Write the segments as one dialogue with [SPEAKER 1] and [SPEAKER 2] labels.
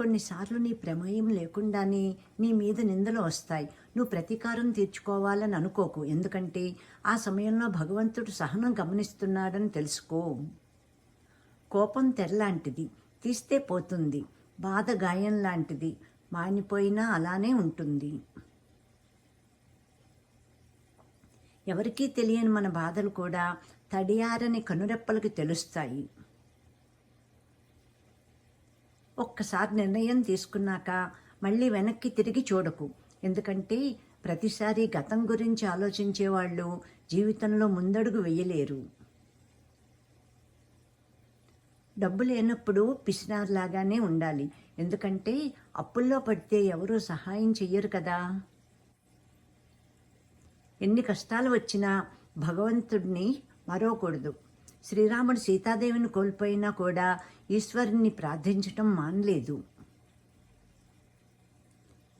[SPEAKER 1] కొన్నిసార్లు నీ ప్రమేయం లేకుండానే నీ మీద నిందలు వస్తాయి. నువ్వు ప్రతీకారం తీర్చుకోవాలని అనుకోకు. ఎందుకంటే ఆ సమయంలో భగవంతుడు సహనం గమనిస్తున్నాడని తెలుసుకో. కోపం తెరలాంటిది. తీస్తే పోతుంది. బాధ గాయం లాంటిది. మానిపోయినా అలానే ఉంటుంది. ఎవరికీ తెలియని మన బాధలు కూడా తడియారని కనురెప్పలకు తెలుస్తాయి. ఒక్కసారి నిర్ణయం తీసుకున్నాక మళ్ళీ వెనక్కి తిరిగి చూడకు. ఎందుకంటే ప్రతిసారి గతం గురించి ఆలోచించే వాళ్ళు జీవితంలో ముందడుగు వేయలేరు. డబ్బు లేనప్పుడు పిసినార్లాగానే ఉండాలి. ఎందుకంటే అప్పుల్లో పడితే ఎవరూ సహాయం చెయ్యరు కదా. ఎన్ని కష్టాలు వచ్చినా భగవంతుడిని మరోకూడదు శ్రీరాముడు సీతాదేవిని కోల్పోయినా కూడా ఈశ్వరుణ్ణి ప్రార్థించటం మానలేదు.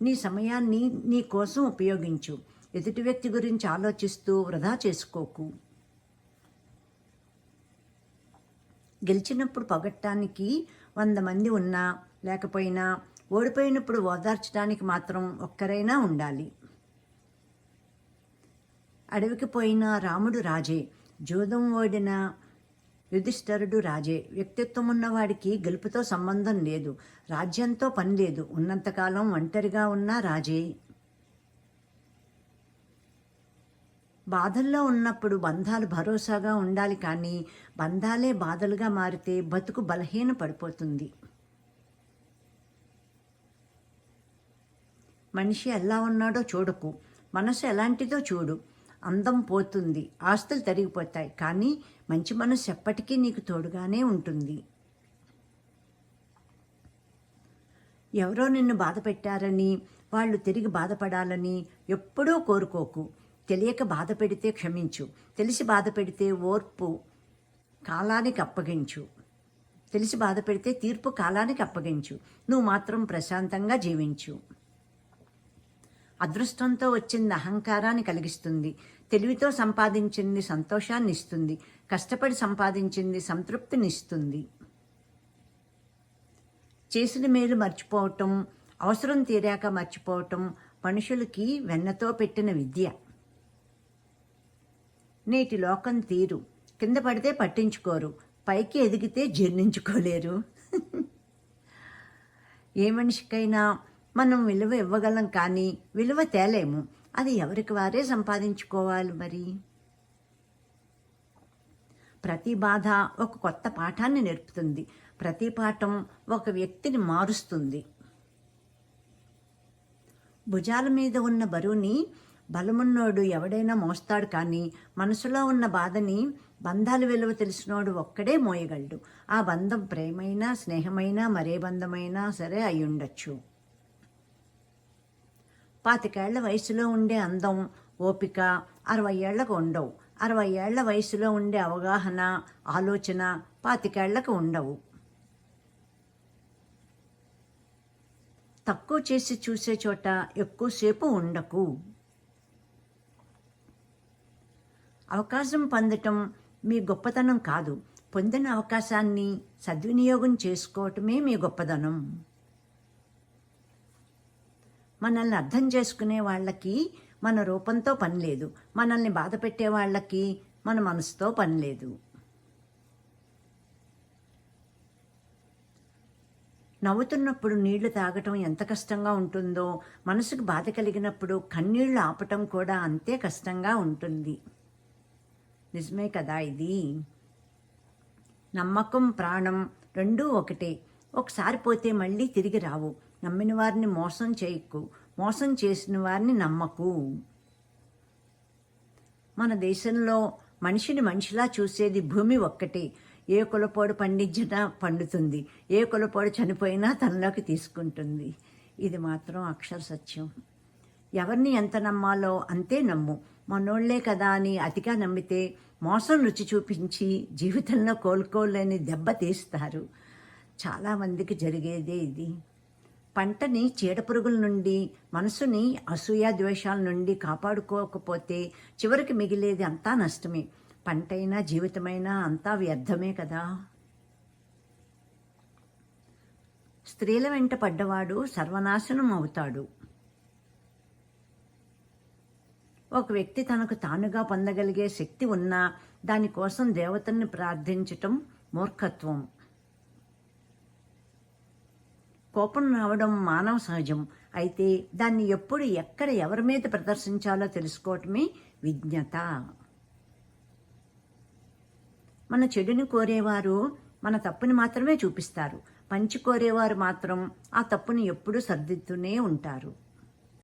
[SPEAKER 1] నీ సమయాన్ని నీ కోసం ఉపయోగించు. ఎదుటి వ్యక్తి గురించి ఆలోచిస్తూ వృధా చేసుకోకు. గెలిచినప్పుడు పొగట్టానికి వంద మంది ఉన్నా లేకపోయినా ఓడిపోయినప్పుడు ఓదార్చడానికి మాత్రం ఒక్కరైనా ఉండాలి. అడవికి పోయిన రాముడు రాజే. జూదం ఓడిన యుధిష్ఠరుడు రాజే వ్యక్తిత్వం ఉన్నవాడికి గెలుపుతో సంబంధం లేదు రాజ్యంతో పని లేదు ఉన్నంతకాలం ఒంటరిగా ఉన్న రాజే. బాధల్లో ఉన్నప్పుడు బంధాలు భరోసాగా ఉండాలి కానీ బంధాలే బాధలుగా మారితే బతుకు బలహీన పడిపోతుంది మనిషి ఎలా ఉన్నాడో చూడకు మనసు ఎలాంటిదో చూడు అందం పోతుంది ఆస్తులు తరిగిపోతాయి కానీ మంచి మనసు ఎప్పటికీ నీకు తోడుగానే ఉంటుంది. ఎవరో నిన్ను బాధ పెట్టారని వాళ్ళు తిరిగి బాధపడాలని ఎప్పుడూ కోరుకోకు. తెలియక బాధ పెడితే క్షమించు తెలిసి బాధ పెడితే ఓర్పు కాలానికి అప్పగించు. తెలిసి బాధ పెడితే తీర్పు కాలానికి అప్పగించు. నువ్వు మాత్రం ప్రశాంతంగా జీవించు. అదృష్టంతో వచ్చింది అహంకారాన్ని కలిగిస్తుంది. తెలివితో సంపాదించింది సంతోషాన్ని ఇస్తుంది. కష్టపడి సంపాదించింది సంతృప్తినిస్తుంది చేసిన మేలు మర్చిపోవటం అవసరం తీరాక మర్చిపోవటం మనుషులకి వెన్నతో పెట్టిన విద్య. నేటి లోకం తీరు. కింద పడితే పట్టించుకోరు. పైకి ఎదిగితే జీర్ణించుకోలేరు. ఏ మనిషికైనా మనం విలువ ఇవ్వగలం కానీ విలువ తేలేము. అది ఎవరికి వారే సంపాదించుకోవాలి మరి? ప్రతి బాధ ఒక కొత్త పాఠాన్ని నేర్పుతుంది. ప్రతి పాఠం ఒక వ్యక్తిని మారుస్తుంది. భుజాల మీద ఉన్న బరువుని బలమున్నోడు ఎవడైనా మోస్తాడు కానీ మనసులో ఉన్న బాధని బంధాలు విలువ తెలిసినోడు ఒక్కడే మోయగలడు. ఆ బంధం ప్రేమైనా స్నేహమైనా మరే బంధమైనా సరే అయ్యుండొచ్చు. ఉండొచ్చు పాతికేళ్ళ వయసులో ఉండే అందం ఓపిక అరవై ఏళ్ళకు ఉండవు. అరవై ఏళ్ళ వయసులో ఉండే అవగాహన ఆలోచన పాతికేళ్ళకు ఉండవు. తక్కువ చేసి చూసే చోట ఎక్కువసేపు ఉండకు. అవకాశం పొందటం మీ గొప్పతనం కాదు. పొందిన అవకాశాన్ని సద్వినియోగం చేసుకోవటమే మీ గొప్పదనం మనల్ని అర్థం చేసుకునే వాళ్ళకి మన రూపంతో పని లేదు. మనల్ని బాధ పెట్టే వాళ్ళకి మన మనసుతో పని లేదు. నవ్వుతున్నప్పుడు నీళ్ళు తాగటం ఎంత కష్టంగా ఉంటుందో మనసుకు బాధ కలిగినప్పుడు కన్నీళ్ళు ఆపటం కూడా అంతే కష్టంగా ఉంటుంది. నిజమే కదా ఇది? నమ్మకం ప్రాణం రెండూ ఒకటే. ఒకసారి పోతే మళ్ళీ తిరిగి రావు. నమ్మిన వారిని మోసం చేయకు మోసం చేసిన వారిని నమ్మకు. మన దేశంలో మనిషిని మనిషిలా చూసేది భూమి ఒక్కటే. ఏ కులపోడు పండించినా పండుతుంది ఏ కులపోడు చనిపోయినా తనలోకి తీసుకుంటుంది. ఇది మాత్రం అక్షర సత్యం. ఎవరిని ఎంత నమ్మాలో అంతే నమ్ము. మనోళ్ళే కదా అని అతిగా నమ్మితే మోసం రుచి చూపించి జీవితంలో కోలుకోలేని దెబ్బ తీస్తారు. చాలామందికి జరిగేదే ఇది. పంటని చీడపురుగుల నుండి మనసుని అసూయ ద్వేషాల నుండి కాపాడుకోకపోతే చివరికి మిగిలేది అంతా నష్టమే. పంటైనా జీవితమైనా అంతా వ్యర్థమే కదా. స్త్రీల వెంట పడ్డవాడు సర్వనాశనం అవుతాడు. ఒక వ్యక్తి తనకు తానుగా పొందగలిగే శక్తి ఉన్నా దానికోసం దేవతల్ని ప్రార్థించటం మూర్ఖత్వం. కోపం రావడం మానవ సహజం. అయితే దాన్ని ఎప్పుడు ఎక్కడ ఎవరి మీద ప్రదర్శించాలో తెలుసుకోవటమే విజ్ఞత. మన చెడుని కోరేవారు మన తప్పుని మాత్రమే చూపిస్తారు. పంచి కోరేవారు మాత్రం ఆ తప్పుని ఎప్పుడూ సర్దిద్దుతూనే ఉంటారు.